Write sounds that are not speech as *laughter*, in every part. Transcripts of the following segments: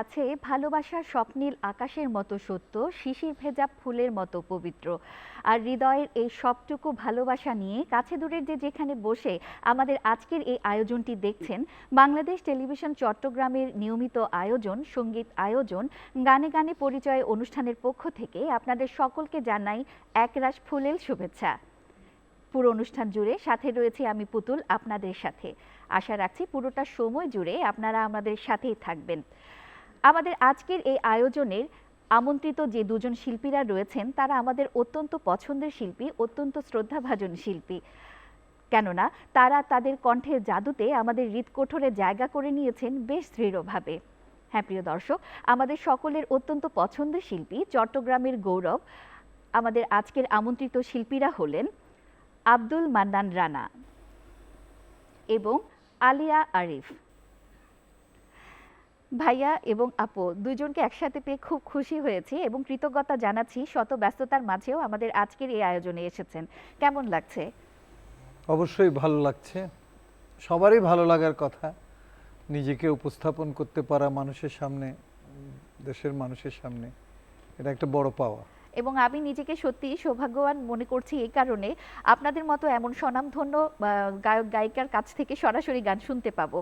আছে ভালোবাসা স্বপ্নীল আকাশের মতো সত্য, শিশির ভেজা ফুলের মতো পবিত্র। আর হৃদয়ের এই সবটুকু ভালোবাসা নিয়ে কাছে দূরের যে যেখানে বসে আমাদের আজকের এই আয়োজনটি দেখছেন বাংলাদেশ টেলিভিশন চট্টগ্রামের নিয়মিত আয়োজন, সংগীত আয়োজন, গানে গানে পরিচয় অনুষ্ঠানের পক্ষ থেকে আপনাদের সকলকে জানাই একরাশ ফুলেল শুভেচ্ছা। পুরো অনুষ্ঠান জুড়ে সাথে রয়েছে আমি পুতুল আপনাদের সাথে। আশা রাখছি পুরোটা সময় জুড়ে আপনারা আমাদের সাথেই থাকবেন। আমাদের আজকের এই আয়োজনের আমন্ত্রিত যে দুজন শিল্পীরা রয়েছেন, তারা আমাদের অত্যন্ত পছন্দের শিল্পী, অত্যন্ত শ্রদ্ধাভাজন শিল্পী। কেননা, তারা তাদের কণ্ঠের জাদুতে আমাদের হৃদকোঠরে জায়গা করে নিয়েছেন বেশ দৃঢ়ভাবে। হ্যাঁ প্রিয় দর্শক, আমাদের সকলের অত্যন্ত পছন্দের শিল্পী চট্টগ্রামের গৌরব, আমাদের আজকের আমন্ত্রিত শিল্পীরা হলেন আব্দুল মান্নান রানা এবং আলিয়া আরিফ। ভাইয়া এবং আপু দুজনকে একসাথে পেয়ে খুব খুশি হয়েছি এবং কৃতজ্ঞতা জানাচ্ছি শত ব্যস্ততার মাঝেও আমাদের আজকের এই আয়োজনে এসেছেন। কেমন লাগছে? অবশ্যই ভালো লাগছে। সবারই ভালো লাগার কথা। নিজেকে উপস্থাপন করতে পারা মানুষের সামনে, দেশের মানুষের সামনে, এটা একটা বড় পাওয়া। এবং আমি নিজেকে সত্যি সৌভাগ্যবান মনে করছি এই কারণে আপনাদের মতো এমন স্বনামধন্য গায়ক গায়িকার কাছ থেকে সরাসরি গান শুনতে পাবো।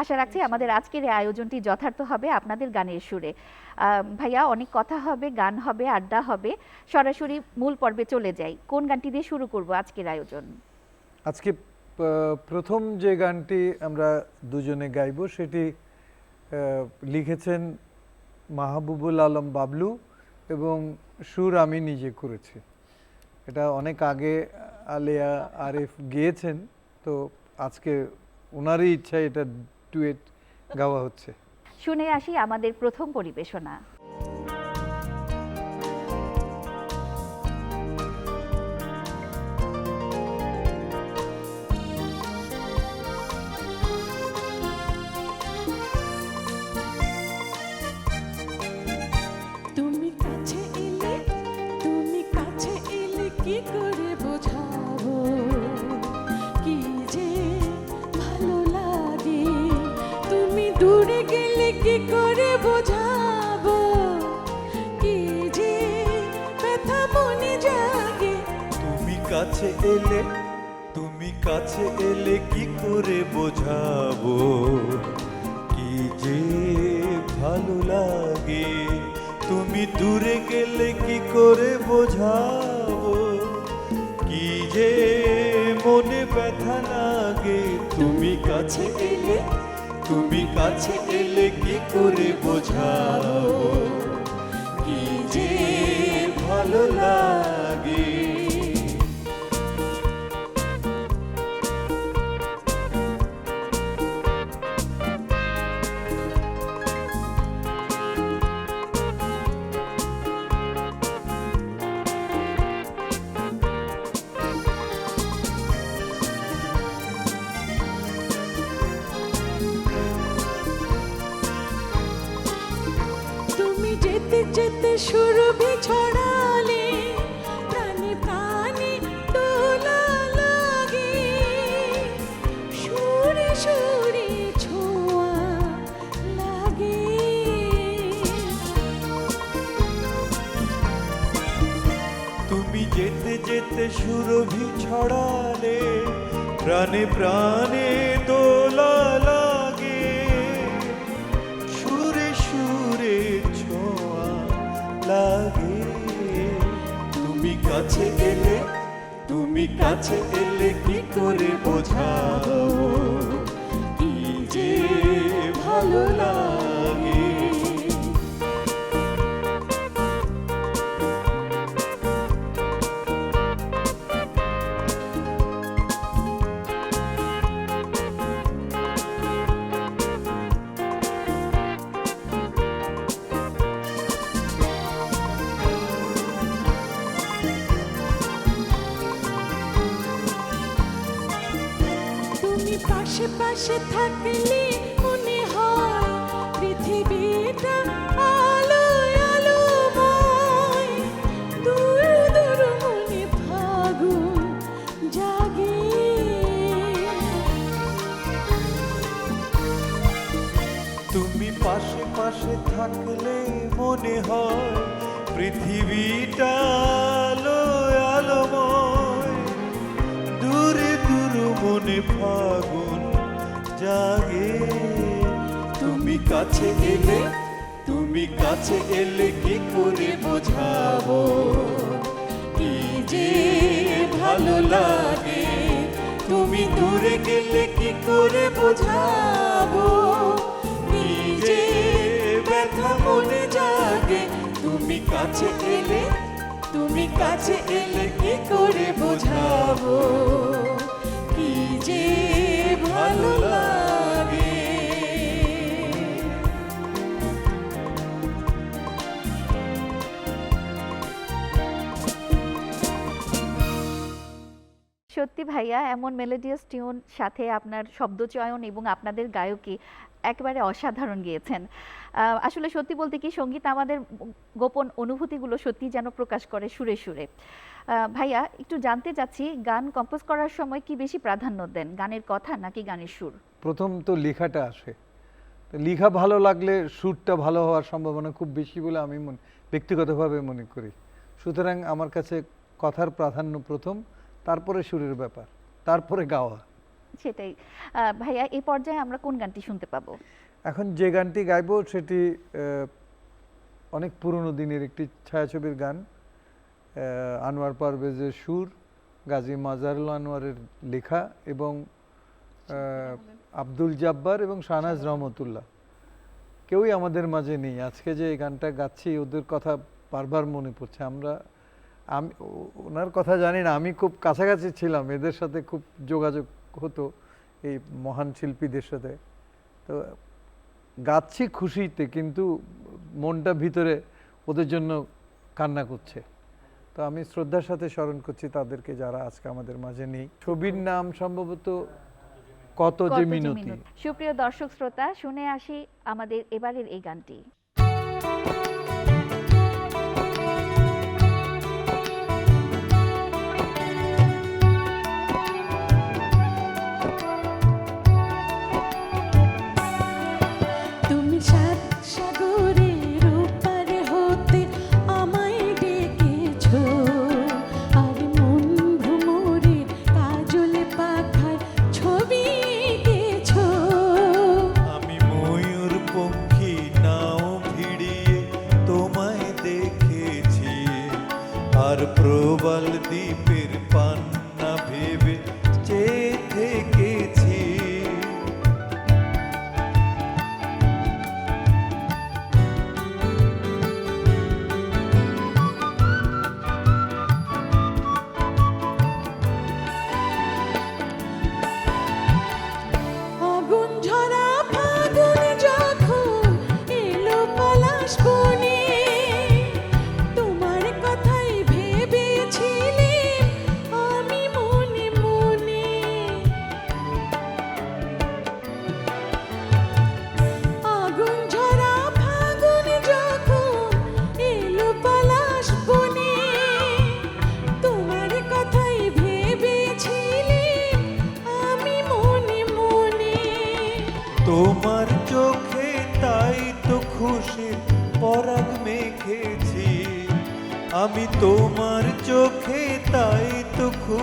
আশা রাখছি আমাদের আজকের এই আয়োজনটি যথার্থ হবে আপনাদের গানের সুরে। ভাইয়া অনেক কথা হবে গান হবে আড্ডা হবে সরাসরি মূল পর্বে চলে যাই। কোন গানটি দিয়ে শুরু করব আজকের আয়োজন? আজকে প্রথম যে গানটি আমরা দুজনে গাইব সেটি আহ, লিখেছেন মাহবুবুল আলম বাবলু। এবং সুর আমি নিজে করেছি। এটা অনেক আগে আলিয়া আরিফ গিয়েছেন, তো আজকে ওনারই ইচ্ছা এটা টুয়েট গাওয়া হচ্ছে। শুনে আসি আমাদের প্রথম পরিবেশনা। কি করে বোঝাবো? কি যে ভালো লাগে? তুমি কি করে যে তুমি কাছে এলে, তুমি কাছে এলে কি করে বোঝাবো? কি যে ভালো লাগে? তুমি দূরে গেলে কি করে বোঝাবো? কি যে মনে ব্যথা লাগে, তুমি কাছে এলে, তুমি কাছে এলে কি করে বোঝাও কি যে ভালো লাগে। সুর মনে ফাগুন জাগে। তুমি কাছে এলে, তুমি কাছে এলে কি করে বোঝাবো? কি যে ভালো লাগে, তুমি দূরে গেলে কি করে বোঝাবো? নিজে ব্যথা মনে জাগে, তুমি কাছে এলে, তুমি কাছে এলে কি করে বোঝাবো? সত্যি ভাইয়া এমন মেলোডিয়াস টিউন সাথে আপনার শব্দচয়ন এবং আপনাদের গায়কী একেবারে অসাধারণ গিয়েছেন। আসলে সত্যি বলতে কি সংগীত আমাদের গোপন অনুভূতিগুলো সত্যি যেন প্রকাশ করে সুরে সুরে। ভাইয়া একটু জানতে চাচ্ছি গান কম্পোজ করার সময় কি বেশি প্রাধান্য দেন? গানের কথা নাকি গানের সুর? প্রথম তো লেখাটা আসে। লেখা ভালো লাগলে সুরটা ভালো হওয়ার সম্ভাবনা খুব বেশি বলে আমি মনে ব্যক্তিগতভাবে মনে করি। সুতরাং আমার কাছে কথার প্রাধান্য প্রথম তারপরে সুরের ব্যাপার তারপরে গাওয়া। সেটাই। আহ, ভাইয়া এই পর্যায়ে আমরা কোন গানটি শুনতে পাবো? এখন যে গানটি গাইব সেটি অনেক পুরনো দিনের একটি ছায়াছবির গান। আনোয়ার পারভেজের সুর, গাজী মাজারুল আনোয়ারের লেখা এবং আব্দুল জাব্বার এবং শাহনাজ রহমতুল্লাহ। কেউই আমাদের মাঝে নেই। আজকে যে এই গানটা গাচ্ছি, ওদের কথা বারবার মনে পড়ছে। আমরা, আমি, ওনার কথা জানি না, আমি খুব কাছাকাছি ছিলাম। এদের সাথে খুব যোগাযোগ হতো এই মহান শিল্পীদের সাথে। তো গাচ্ছি খুশিতে কিন্তু মনটা ভিতরে ওদের জন্য কান্না করছে। তো আমি শ্রদ্ধার সাথে স্মরণ করছি তাদেরকে যারা আজকে আমাদের মাঝে নেই। ছবির নাম সম্ভবত কত যে মিনতি। সুপ্রিয় দর্শক শ্রোতা শুনে আসি আমাদের এবারের এই গানটি।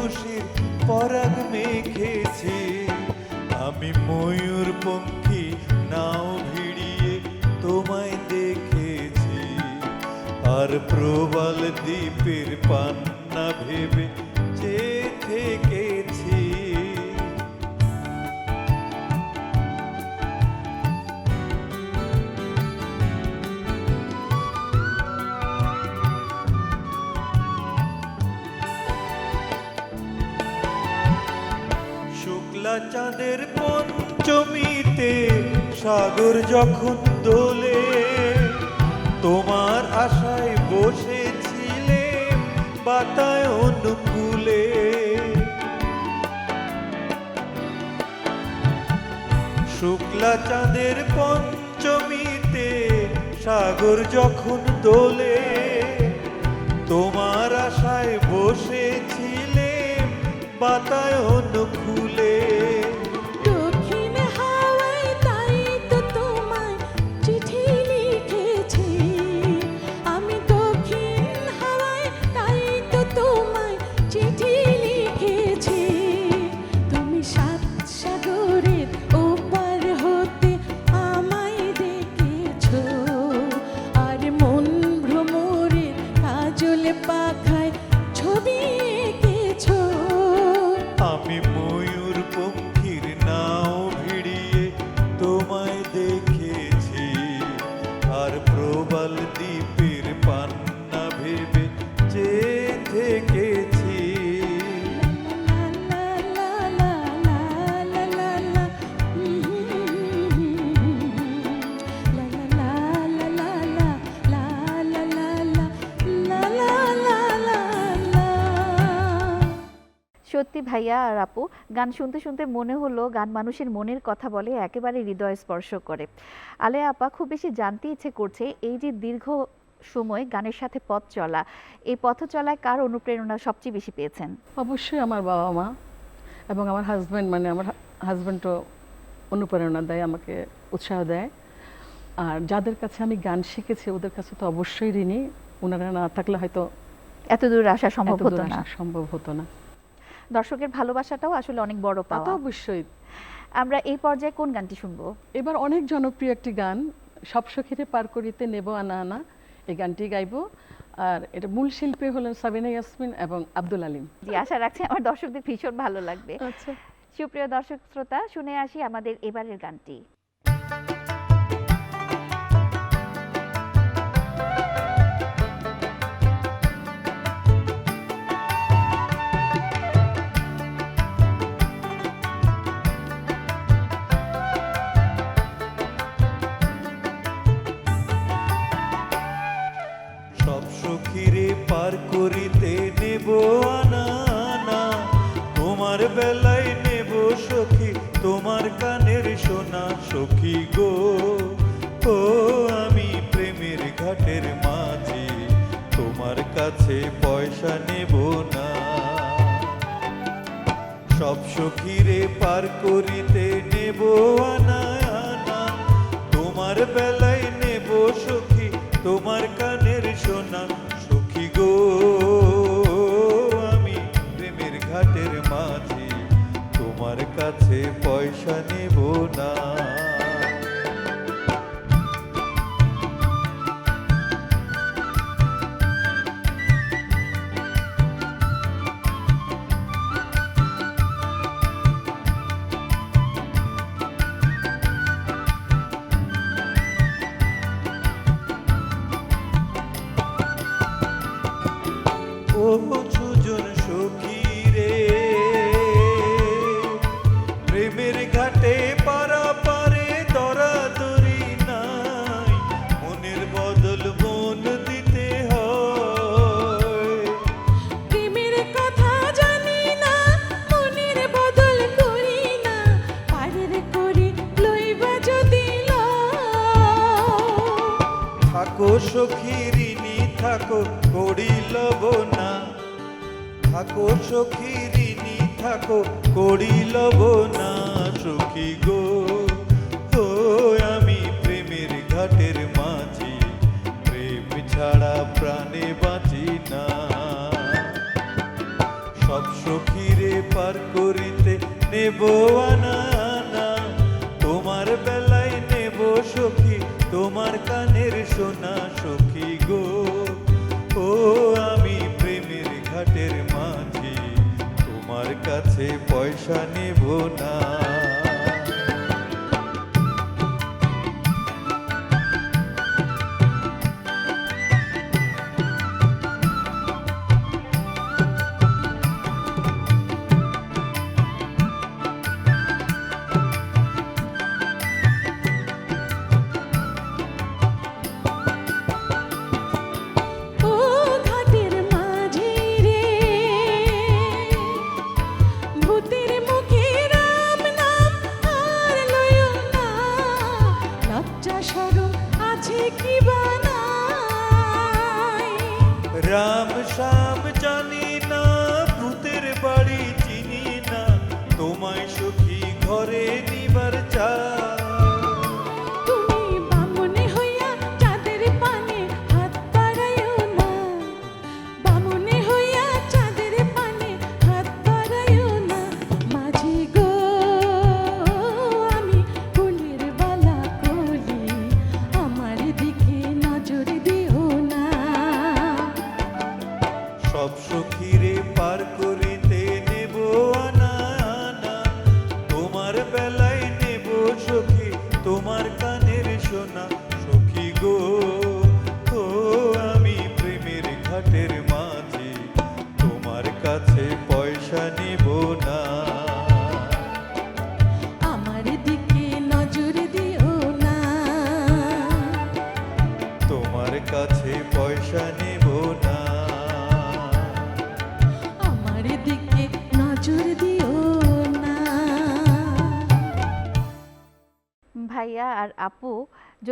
তো খুশি পরাগ মেখেছে। আমি ময়ূর পঙ্খী নাও ভিড়িয়ে তোমায় দেখেছি। আর প্রবাল দ্বীপের পান্না ভেবে চাঁদের পঞ্চমীতে সাগর যখন দোলে, তোমার আশায় বসেছিলে বাতায়ন কুলে শুক্লা চাঁদের পঞ্চমীতে সাগর যখন দোলে, তোমার আশায় বসেছিলে বাতায়ন খুলে সত্যি ভাইয়া আর আপু গান শুনতে শুনতে মনে হলো গান মানুষের মনের কথা বলে একেবারে হৃদয় স্পর্শ করে। আলেয়া আপা খুব বেশি জানতে ইচ্ছে করছে এই যে দীর্ঘ সময় গানের সাথে পথ চলা এই পথ চলায় কার অনুপ্রেরণা সবচেয়ে বেশি পেয়েছেন? অবশ্যই আমার বাবা মা এবং আমার হাজব্যান্ড মানে আমার হাজব্যান্ডও অনুপ্রেরণা দেয় আমাকে উৎসাহ দেয়। আর যাদের কাছে আমি গান শিখেছি ওদের কাছে তো অবশ্যই ঋণী। ওনারা না থাকলে হয়তো এত দূর আসা সম্ভব হতো না। সম্ভব হতো না। দর্শকের ভালোবাসাটাও আসলে অনেক বড় তা পাওয়া। অবশ্যই। আমরা এই পর্যায়ে কোন গানটি শুনব? এবার অনেক জনপ্রিয় একটি গান সব সখীরে পার করিতে নেব আনা আনা। এই গানটি গাইব আর এটা মূল শিল্পী হলেন সাবিনা ইয়াসমিন এবং আব্দুল আলিম। জি আশা রাখছি আমার দর্শকদের ভীষণ ভালো লাগবে। আচ্ছা। সুপ্রিয় দর্শক শ্রোতা শুনে আসি আমাদের এবারের গানটি। সখীরে পার করিতে নেব আনা আনা তোমার বেলায় নেব সখী, তোমার কানের সোনা। সখী গো, আমি প্রেমের ঘাটের মাঝে, তোমার কাছে থাকো করি লব না থাকো সখী ঋণী থাকো করি লব না সখী গো ও আমি প্রেমের ঘাটের মাঝি। প্রেম ছাড়া প্রাণে বাঁচি না। সব সখীরে পার করিতে নেব আনা তোমার বেলায় নেব সখী, তোমার কানের সোনা সখী। আমি প্রেমের ঘাটের মাঝি তোমার কাছে পয়সা নেব না। Arbe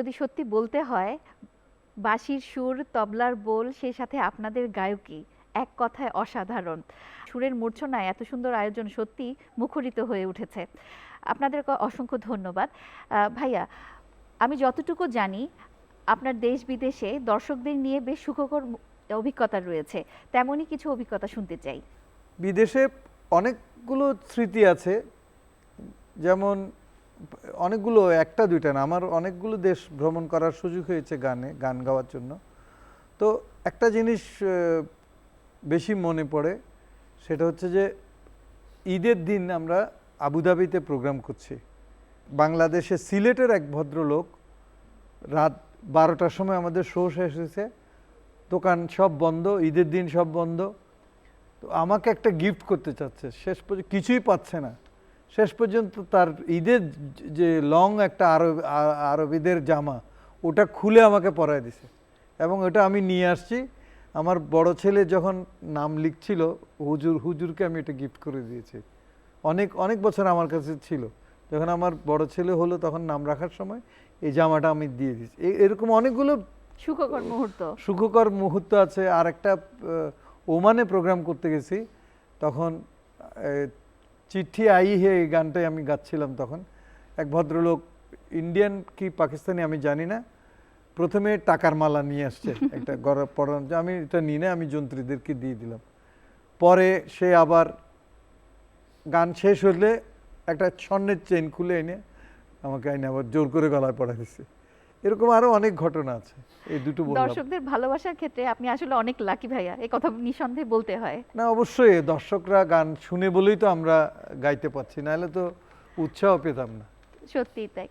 যদি সত্যি বলতে হয়, বাঁশির সুর, তবলার বোল সেই সাথে আপনাদের গায়কী এক কথায় অসাধারণ। সুরের মূর্ছনায় এত সুন্দর আয়োজন সত্যি মুখরিত হয়ে উঠেছে। আপনাদের অসংখ্য ধন্যবাদ। ভাইয়া, আমি যতটুকু জানি, আপনার দেশ বিদেশে দর্শকদের নিয়ে বেশ সুখকর অভিজ্ঞতা রয়েছে। তেমনই কিছু অভিজ্ঞতা শুনতে চাই। বিদেশে অনেকগুলো স্মৃতি আছে। যেমন অনেকগুলো, একটা, দুইটা না, আমার অনেকগুলো দেশ ভ্রমণ করার সুযোগ হয়েছে গানে, গান গাওয়ার জন্য। তো একটা জিনিস বেশি মনে পড়ে, সেটা হচ্ছে যে ঈদের দিন আমরা আবুধাবিতে প্রোগ্রাম করছি। বাংলাদেশে সিলেটের এক ভদ্রলোক রাত বারোটার সময় আমাদের শো শেষ হয়েছে, দোকান সব বন্ধ, ঈদের দিন সব বন্ধ। তো আমাকে একটা গিফট করতে চাচ্ছে, শেষ পর্যন্ত কিছুই পাচ্ছে না। শেষ পর্যন্ত তার ঈদের যে লং একটা আরব আরবিদের জামা ওটা খুলে আমাকে পরায় দিছে। এবং ওটা আমি নিয়ে আসছি। আমার বড় ছেলে যখন নাম লিখছিল হুজুর হুজুরকে আমি এটা গিফট করে দিয়েছি। অনেক অনেক বছর আমার কাছে ছিল। যখন আমার বড় ছেলে হলো তখন নাম রাখার সময় এই জামাটা আমি দিয়ে দিয়েছি। এরকম অনেকগুলো সুখকর মুহূর্ত। সুখকর মুহূর্ত আছে। আর একটা ওমানে প্রোগ্রাম করতে গেছি। তখন চিঠি আই হে এই গানটাই আমি গাচ্ছিলাম তখন। এক ভদ্রলোক ইন্ডিয়ান কি পাকিস্তানি আমি জানি না প্রথমে টাকার মালা নিয়ে আসছে *laughs* একটা গড়া পড়ানো আমি এটা নিয়ে না আমি যন্ত্রীদেরকে দিয়ে দিলাম। পরে সে আবার গান শেষ হলে একটা স্বর্ণের চেন খুলে এনে আমাকে আইনে আবার জোর করে গলায় পড়া দিচ্ছে এরকম আরও অনেক ঘটনা আছে। এই দুটো বললাম। দর্শকদের ভালোবাসার ক্ষেত্রে আপনি আসলে অনেক লাকি ভাইয়া এই কথা নিঃসন্দেহে বলতে হয়। না অবশ্যই দর্শকরা গান শুনে বলেই তো আমরা গাইতে পারছি নাহলে তো উৎসাহ পেতাম না। সত্যিই তাই।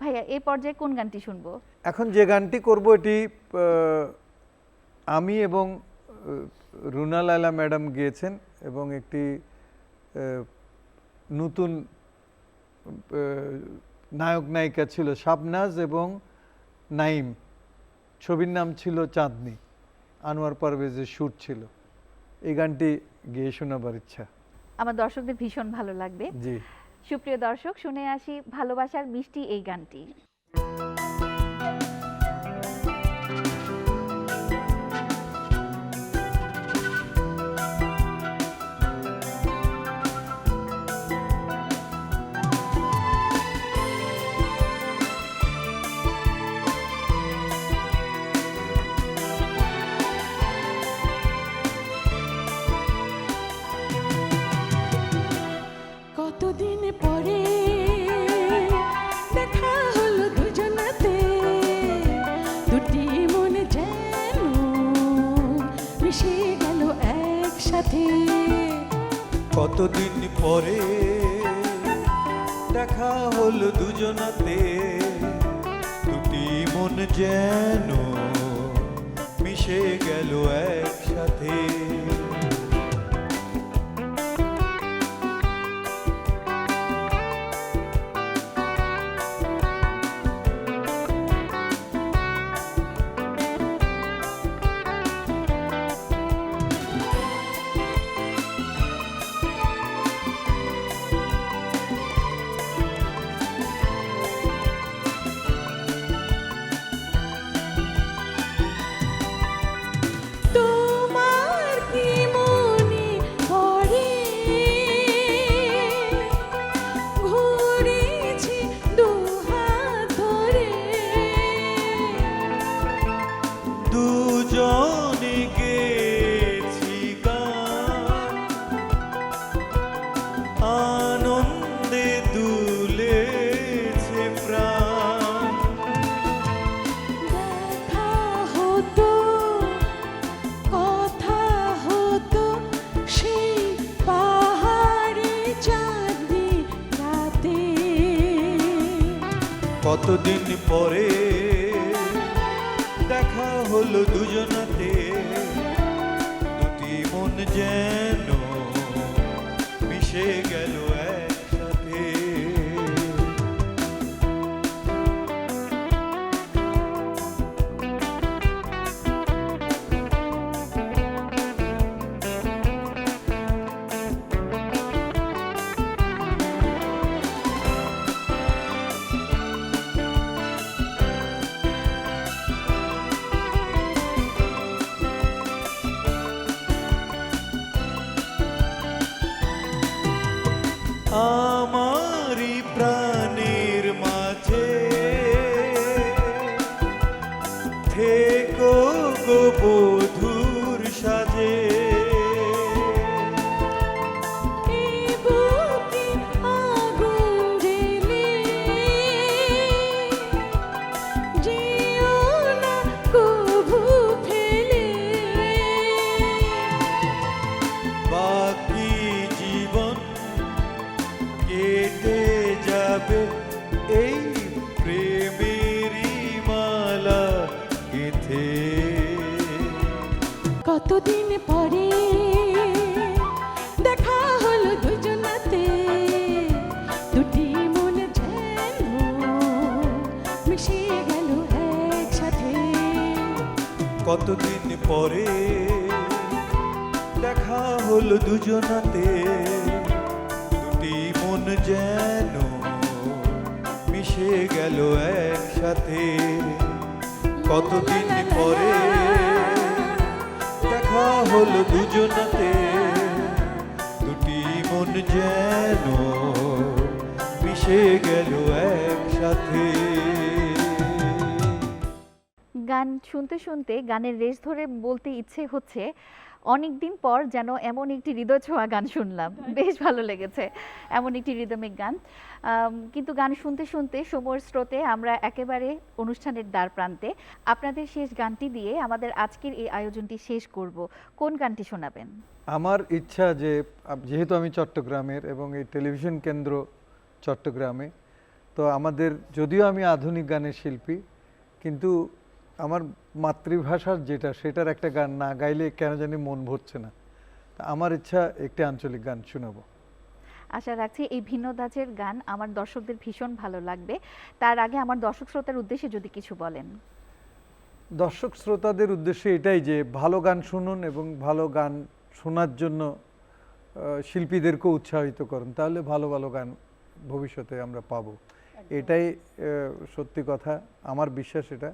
ভাইয়া এই পর্যায়ে কোন গানটি শুনব? এখন যে গানটি করব এটি আমি এবং রুনা লায়লা ম্যাডাম গিয়েছেন এবং একটি আহ, নতুন নায়ক নায়িকা ছিল শাবনাজ এবং নাইম ছবির নাম ছিল চাঁদনি। আনোয়ার পারভেজের শ্যুট ছিল। এই গানটি গেয়ে শোনাবার ইচ্ছা। আমার দর্শকদের ভীষণ ভালো লাগবে। জি। সুপ্রিয় দর্শক শুনে আসি ভালোবাসার মিষ্টি এই গানটি। কতদিন পরে দেখা হল দুজনাতে। দুটি মন যেন মিশে গেল একসাথে। গেল একসাথে কতদিন পরে দেখা হলো দুজনাতে, দুটি মন যেন মিশে গেল একসাথে। কতদিন পরে দেখা হলো দুজনাতে, দুটি মন যেন মিশে গেল একসাথে। গান শুনতে শুনতে গানের রেশ ধরে বলতে ইচ্ছে হচ্ছে অনেক দিন পর যেন এমন একটি হৃদয় ছোঁয়া গান শুনলাম। *laughs* বেশ ভালো লেগেছে এমন একটি রিদমিক গান। কিন্তু গান শুনতে শুনতে সময়ের স্রোতে আমরা একেবারে অনুষ্ঠানের দ্বার প্রান্তে আপনাদের শেষ গানটি দিয়ে আমাদের আজকের এই আয়োজনটি শেষ করব। কোন গানটি শোনাবেন? আমার ইচ্ছা যে যেহেতু আমি চট্টগ্রামের এবং এই টেলিভিশন কেন্দ্র চট্টগ্রামে তো আমাদের যদিও আমি আধুনিক গানের শিল্পী কিন্তু আমার মাতৃভাষার যেটা সেটার একটা গান না গাইলে কেন জানি মন ভরছে না। তা আমার ইচ্ছা একটি আঞ্চলিক গান শোনাবো। আশা রাখছি এই ভিন্ন ধাঁচের গান আমার দর্শকদের ভীষণ ভালো লাগবে। তার আগে আমার দর্শক শ্রোতার উদ্দেশ্যে যদি কিছু বলেন। দর্শক শ্রোতাদের উদ্দেশ্যে এটাই যে ভালো গান শুনুন এবং ভালো গান শোনার জন্য শিল্পীদেরকেও উৎসাহিত করুন। তাহলে ভালো ভালো গান ভবিষ্যতে আমরা পাবো। এটাই সত্যি কথা। আমার বিশ্বাস এটা।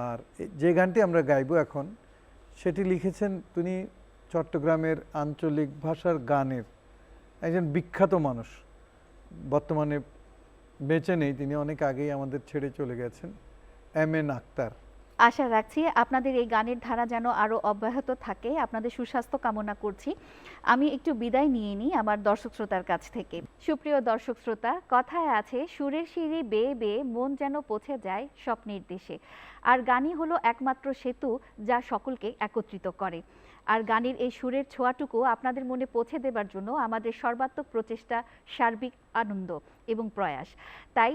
আর যে গানটি আমরা গাইব এখন, সেটি লিখেছেন তিনি চট্টগ্রামের আঞ্চলিক ভাষার গানের একজন বিখ্যাত মানুষ। বর্তমানে বেঁচে নেই, তিনি অনেক আগেই আমাদের ছেড়ে চলে গেছেন, এম এন আক্তার। আশা রাখছি আপনাদের এই গানের ধারা যেন আরও অব্যাহত থাকে। আপনাদের সুস্বাস্থ্য কামনা করছি। আমি একটু বিদায় নিয়ে নিই আমার দর্শক শ্রোতার কাছ থেকে। সুপ্রিয় দর্শক শ্রোতা, কথায় আছে, সুরের সিঁড়ি বেয়ে বেয়ে মন যেন পৌঁছে যায় স্বপ্নের দেশে। আর গানই হলো একমাত্র সেতু যা সকলকে একত্রিত করে। আর গানের এই সুরের ছোঁয়াটুকু আপনাদের মনে পৌঁছে দেবার জন্য আমাদের সর্বাত্মক প্রচেষ্টা সার্বিক আনন্দ এবং প্রয়াস। তাই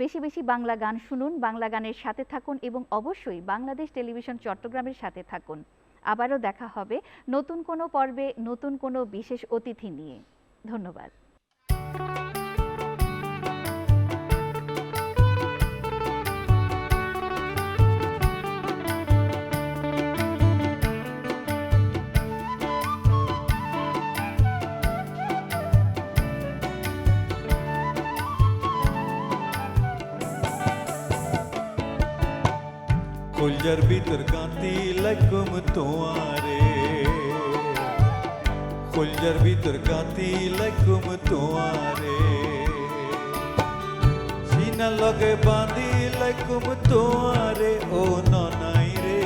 বেশি বেশি বাংলা গান শুনুন, বাংলা গানের সাথে থাকুন এবং অবশ্যই বাংলাদেশ টেলিভিশন চট্টগ্রামের সাথে থাকুন। আবারও দেখা হবে নতুন কোনো পর্বে, নতুন কোনো বিশেষ অতিথি নিয়ে। ধন্যবাদ। কলজার ভিতর কান্তি লাগুম তোমারে কলজার ভিতর কান্তি লাগুম তোমারে সিনা লগে বাঁধি লাগুম তোমারে ও ননাই রে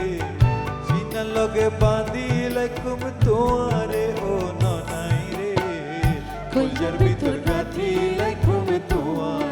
সিনা লগে বাঁধি লাগুম তোমারে ও ননাই রে কলজার ভিতর কান্তি লাগুম তোমারে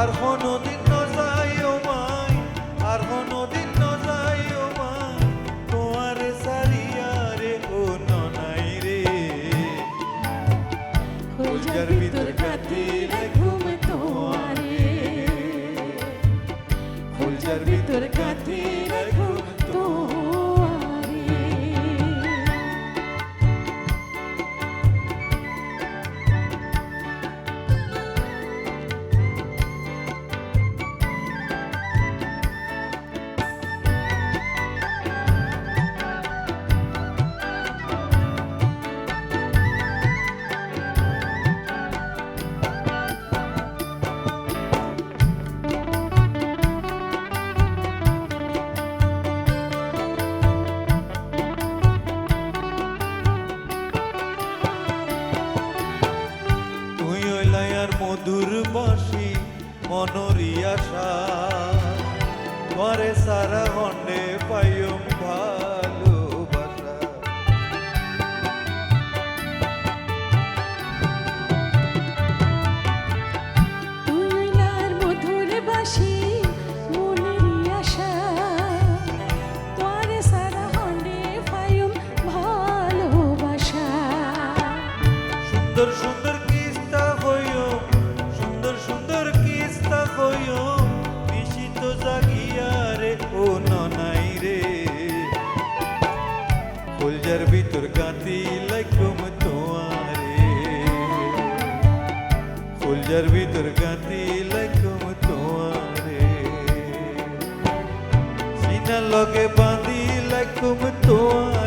Arjo মধুর বসি মনরিয়াশা করে সারা হনে পাইও লকুম তোমারে সিনা লগে বাঁধি লকুম তোমার